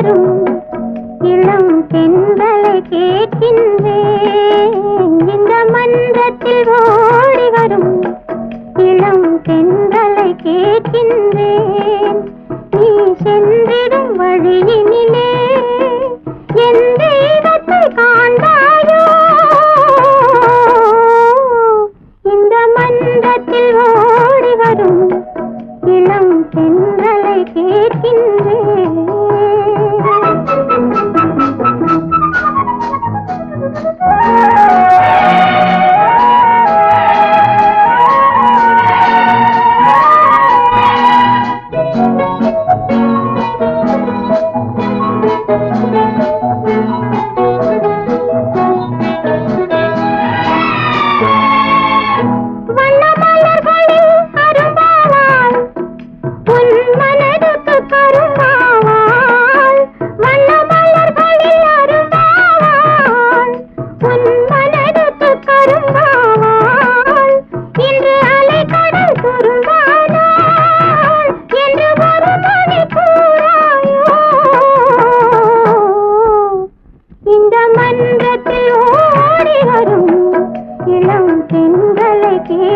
வரும். இளம் பெண்களை கேட்கின்றேன். இந்த மன்றத்தில் ஓடி வரும். இளம் பெண்களை கேட்கின்றேன்.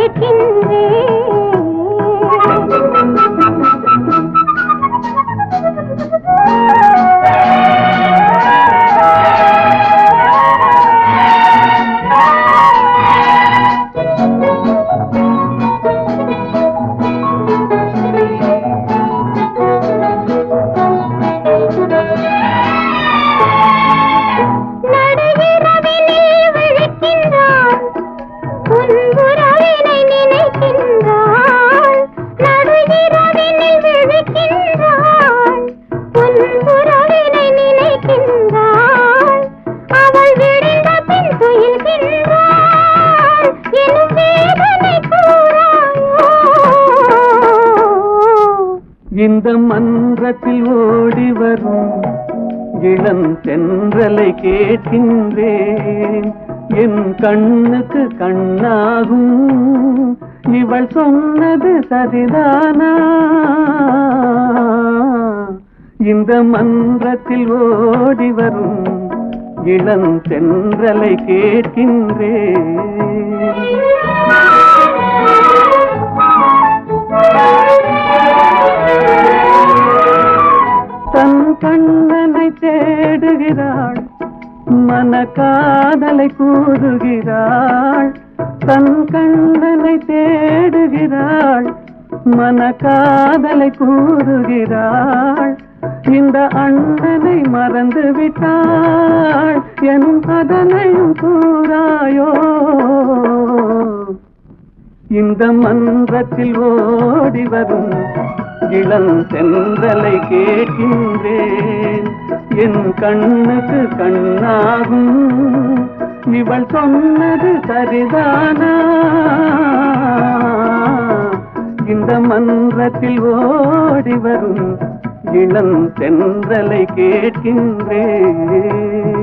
பெண்களை இந்த மன்றத்தில் ஓடி வரும் இளம் தென்றலை கேட்கின்றேன். என் கண்ணுக்கு கண்ணாகும். இவள் சொன்னது சரிதானா? இந்த மன்றத்தில் ஓடி வரும் இளம் தென்றலை கேட்கின்றேன். காதலை கூறுகிறாள் தன் கண்ணனை தேடுகிறாள் மன காதலை கூறுகிறாள். இந்த அண்ணனை மறந்து விட்டாள் எனும் அதனையும் கூறாயோ? இந்த மன்றத்தில் ஓடி வரும் இளம் தென்றலை கேட்கின்றேன். என் கண்ணுக்கு கண்ணாகும். இவள் சொன்னது சரிதானா? இந்த மன்றத்தில் ஓடி வரும் இளம் தென்றலை கேட்கின்றேன்.